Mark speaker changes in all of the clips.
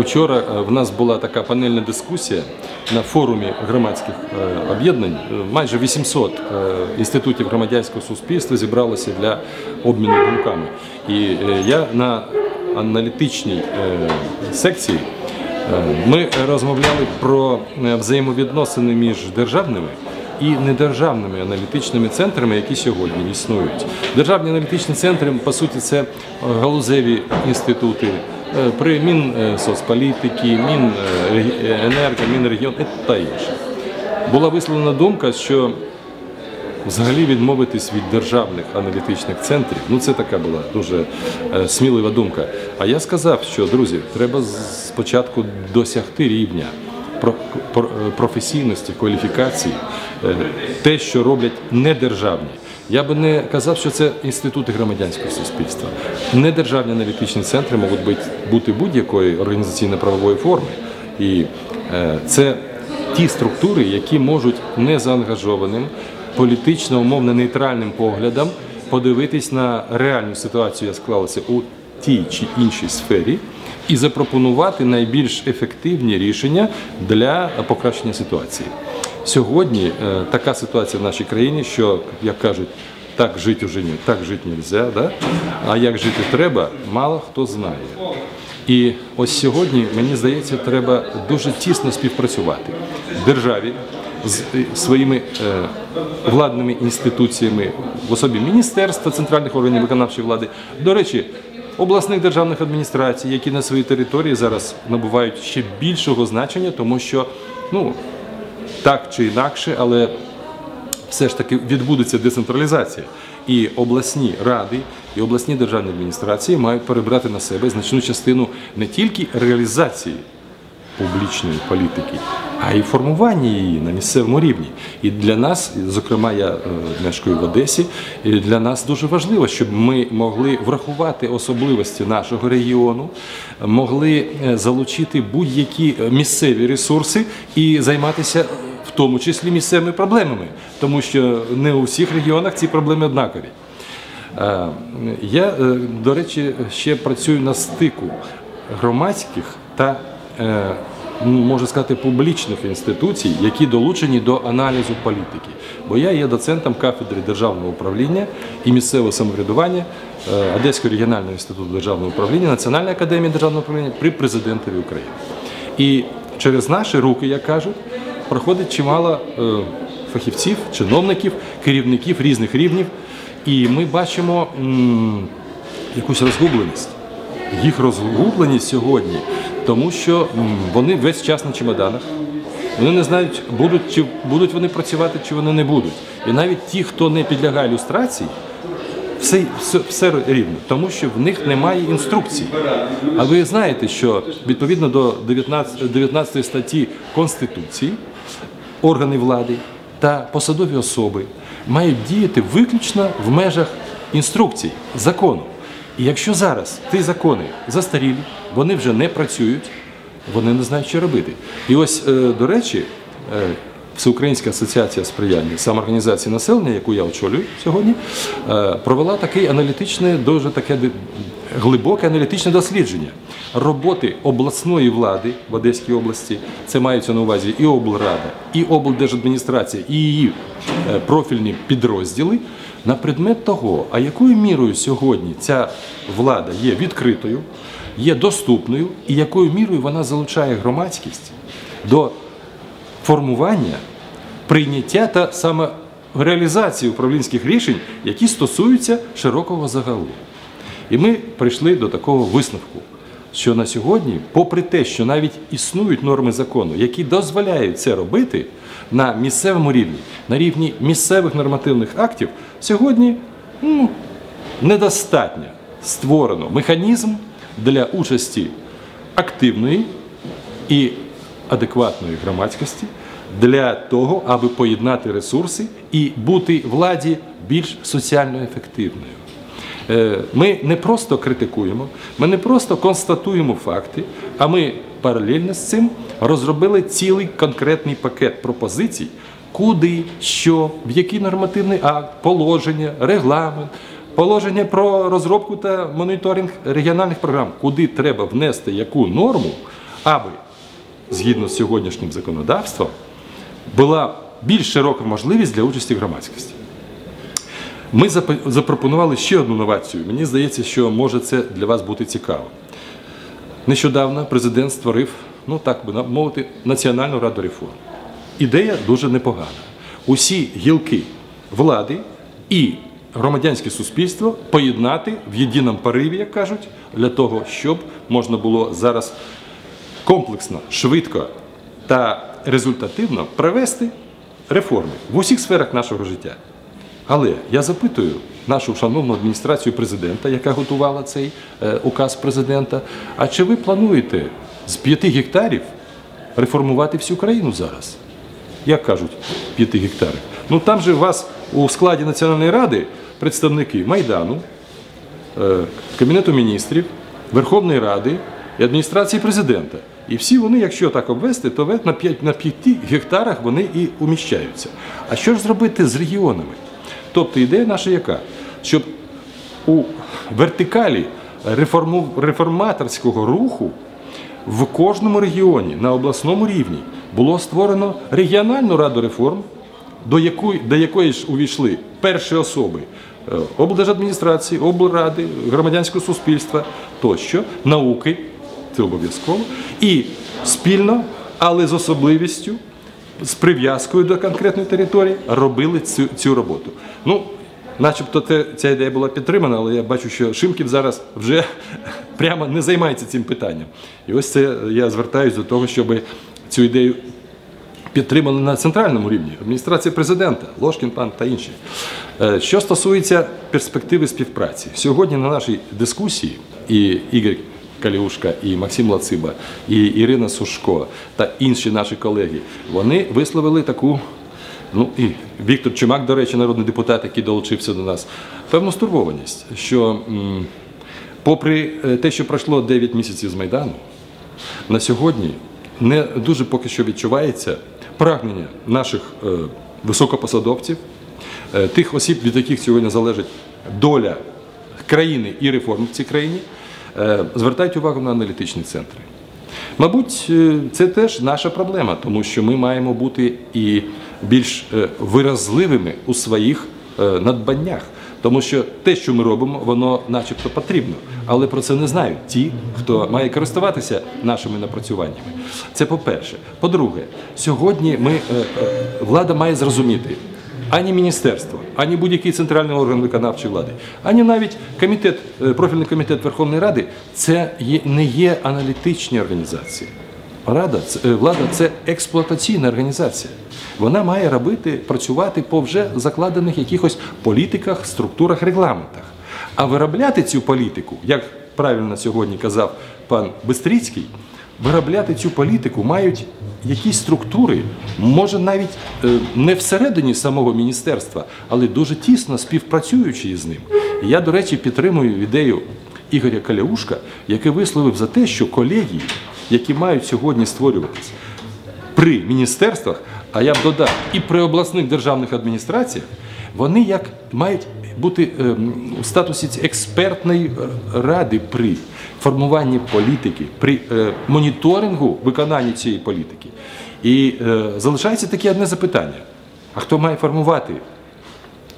Speaker 1: Вчора е, в нас була така панельна дискусія на форумі громадських е, об'єднань. Е, Майже 800 е, інститутів громадянського суспільства зібралося для обміну думками. І я на аналітичній секції ми розмовляли про взаємовідносини між державними і недержавними аналітичними центрами, які сьогодні існують. Державні аналітичні центри, по суті, це галузеві інститути при Мінсоцполітики, Міненерго, Мінрегіон та інше. Була висловлена думка, що взагалі відмовитись від державних аналітичних центрів. Ну це така була дуже е, смілива думка. А я сказав, що друзі, треба спочатку досягти рівня е, професійності, кваліфікації, е, те, що роблять недержавні. Я би не казав, що це інститути громадянського суспільства. Недержавні аналітичні центри можуть бути, будь-якої організаційно-правової форми. І е, це ті структури, які можуть незаангажованим, політично умовно нейтральним поглядом подивитись на реальну ситуацію, яка склалася у тій чи іншій сфері, і запропонувати найбільш ефективні рішення для покращення ситуації. Сьогодні е, така ситуація в нашій країні, що як кажуть, так жити вже не так жити нельзя, да? а як жити треба, мало хто знає. І ось сьогодні, мені здається, треба дуже тісно співпрацювати державі з е, своїми е, владними інституціями в особі міністерства, центральних органів виконавчої влади. До речі, обласних державних адміністрацій, які на своїй території зараз набувають ще більшого значення, тому що ну так чи інакше, але все ж таки відбудеться децентралізація. І обласні ради, і обласні державні адміністрації мають перебрати на себе значну частину не тільки реалізації публічної політики, а й формування її на місцевому рівні. І для нас, зокрема, я е, мешкаю в Одесі, і для нас дуже важливо, щоб ми могли врахувати особливості нашого регіону, могли е, залучити будь-які е, місцеві ресурси і займатися в тому числі місцевими проблемами, тому що не у всіх регіонах ці проблеми однакові. Я, до речі, ще працюю на стику громадських та, е, ну, сказати, публічних інституцій, які долучені до аналізу політики. Бо я є доцентом кафедри державного управління і місцевого самоврядування е, Одеського регіонального інституту державного управління, Національної академії державного управління при президентові України. І через наші руки, як кажуть, проходить чимало е, фахівців, чиновників, керівників різних рівнів. І ми бачимо якусь розгубленість. Їх розгубленість сьогодні, тому що вони весь час на чемоданах. Вони не знають, будуть чи будуть вони працювати, чи вони не будуть. І навіть ті, хто не підлягає люстрації, все, все, все рівно, тому що в них немає інструкцій. А ви знаєте, що відповідно до 19, 19 статті Конституції органи влади та посадові особи мають діяти виключно в межах інструкцій, закону. І якщо зараз ті закони застарілі, вони вже не працюють, вони не знають, що робити. І ось, е, до речі, е, Всеукраїнська асоціація сприяння самоорганізації населення, яку я очолюю сьогодні, е, провела такий аналітичне, дуже таке глибоке аналітичне дослідження роботи обласної влади в Одеській області. Це мається на увазі і облрада, і облдержадміністрація, і її е, профільні підрозділи на предмет того, а якою мірою сьогодні ця влада є відкритою, є доступною, і якою мірою вона залучає громадськість до формування, прийняття та саме реалізації управлінських рішень, які стосуються широкого загалу. І ми прийшли до такого висновку, що на сьогодні, попри те, що навіть існують норми закону, які дозволяють це робити на місцевому рівні, на рівні місцевих нормативних актів, сьогодні ну, недостатньо створено механізм для участі активної і адекватної громадськості для того, аби поєднати ресурси і бути владі більш соціально ефективною. Е, Ми не просто критикуємо, ми не просто констатуємо факти, а ми паралельно з цим розробили цілий конкретний пакет пропозицій, куди, що, в який нормативний акт, положення, регламент, положення про розробку та моніторинг регіональних програм, куди треба внести яку норму, аби згідно з сьогоднішнім законодавством була більш широка можливість для участі громадськості. Ми запропонували ще одну новацію. Мені здається, що може це для вас бути цікаво. Нещодавно президент створив, ну так би мовити, Національну раду реформ. Ідея дуже непогана. Усі гілки влади і громадянське суспільство поєднати в єдиному пориві, як кажуть, для того, щоб можна було зараз комплексно, швидко та результативно провести реформи в усіх сферах нашого життя. Але я запитую нашу шановну адміністрацію президента, яка готувала цей е, указ президента, а чи ви плануєте з 5 гектарів реформувати всю країну зараз? Як кажуть, 5 гектарів? Ну там же у вас у складі Національної ради представники Майдану, е, Кабінету міністрів, Верховної Ради і адміністрації президента. І всі вони, якщо так обвести, то на 5, на 5 гектарах вони і уміщаються. А що ж зробити з регіонами? Тобто ідея наша яка? Щоб у вертикалі реформаторського руху в кожному регіоні на обласному рівні було створено регіональну раду реформ, до якої, до якої ж увійшли перші особи е, облдержадміністрації, облради, громадянського суспільства тощо, науки, це обов'язково, і спільно, але з особливістю, прив'язкою до конкретної території, робили цю, цю роботу. Ну, Начебто те- ця ідея була підтримана, але я бачу, що Шимків зараз вже прямо не займається цим питанням. І ось це я звертаюся до того, щоб цю ідею підтримали на центральному рівні адміністрація президента, Ложкін пан та інші. Е, Що стосується перспективи співпраці, сьогодні на нашій дискусії і Ігор Каліушка, і Максим Лациба, і Ірина Сушко та інші наші колеги, вони висловили таку. Ну і Віктор Чумак, до речі, народний депутат, який долучився до нас, певну стурбованість, що попри е, те, що пройшло 9 місяців з Майдану, на сьогодні не дуже поки що відчувається прагнення наших е, високопосадовців, е, тих осіб, від яких сьогодні залежить доля країни і реформ в цій країні, е, звертають увагу на аналітичні центри. Мабуть, е, це теж наша проблема, тому що ми маємо бути і більш е, виразливими у своїх надбаннях. Тому що те, що ми робимо, воно начебто потрібно, але про це не знають ті, хто має користуватися нашими напрацюваннями. Це по-перше. По-друге, сьогодні ми, влада має зрозуміти, ані міністерство, ані будь-який центральний орган виконавчої влади, ані навіть комітет, е, профільний комітет Верховної Ради це не є аналітичні організації. Рада, е, влада це експлуатаційна організація. Вона має робити, працювати по вже закладених якихось політиках, структурах, регламентах. А виробляти цю політику, як правильно сьогодні казав пан Бистрицький, виробляти цю політику мають якісь структури, може навіть е, не всередині самого міністерства, але дуже тісно співпрацюючи із ним. Я, до речі, підтримую ідею Ігоря Каляушка, який висловив за те, що колегії, які мають сьогодні створюватися при міністерствах, а я б додав, і при обласних державних адміністраціях, вони як мають бути ем, у статусі експертної е, ради при формуванні політики, при е, моніторингу виконання цієї політики. І е, залишається таке одне запитання: а хто має формувати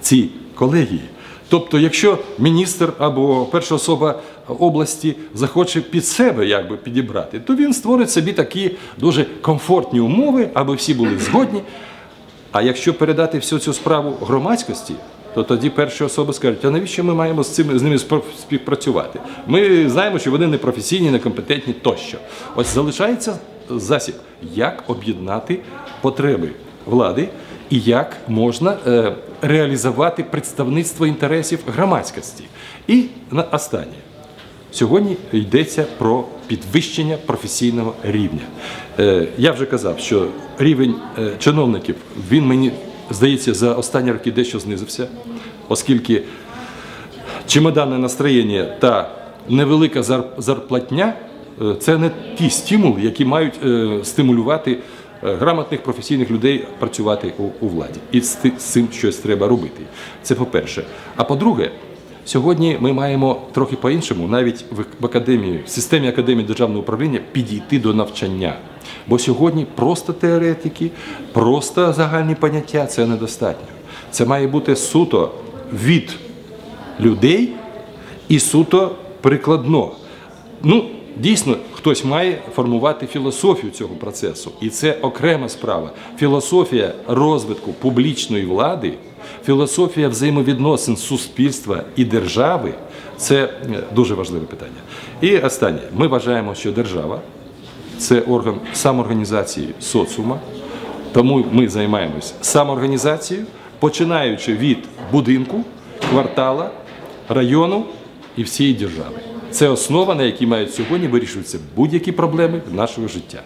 Speaker 1: ці колегії. Тобто, якщо міністр або перша особа області захоче під себе якби підібрати, то він створить собі такі дуже комфортні умови, аби всі були згодні. А якщо передати всю цю справу громадськості, то тоді перші особи скажуть, а навіщо ми маємо з цими з ними співпрацювати? Ми знаємо, що вони не професійні, некомпетентні тощо. Ось залишається засіб, як об'єднати потреби влади і як можна е, реалізувати представництво інтересів громадськості. І на останнє. Сьогодні йдеться про підвищення професійного рівня. Е, Я вже казав, що рівень е, чиновників він мені здається за останні роки дещо знизився, оскільки чемоданне настроєння та невелика зарплатня е, це не ті стимули, які мають е, стимулювати е, грамотних професійних людей працювати у владі. І з цим щось треба робити. Це по-перше. А по-друге, Сьогодні ми маємо трохи по-іншому, навіть в академії, в системі академії державного управління підійти до навчання. Бо сьогодні просто теоретики, просто загальні поняття це недостатньо. Це має бути суто від людей і суто прикладно. Ну, дійсно, хтось має формувати філософію цього процесу, і це окрема справа. Філософія розвитку публічної влади, філософія взаємовідносин суспільства і держави це е, дуже важливе питання. І останнє, ми вважаємо, що держава це орган самоорганізації соціума. Тому ми займаємось самоорганізацією, починаючи від будинку, квартала, району і всієї держави. Це основа, на якій мають сьогодні вирішуватися будь-які проблеми нашого життя.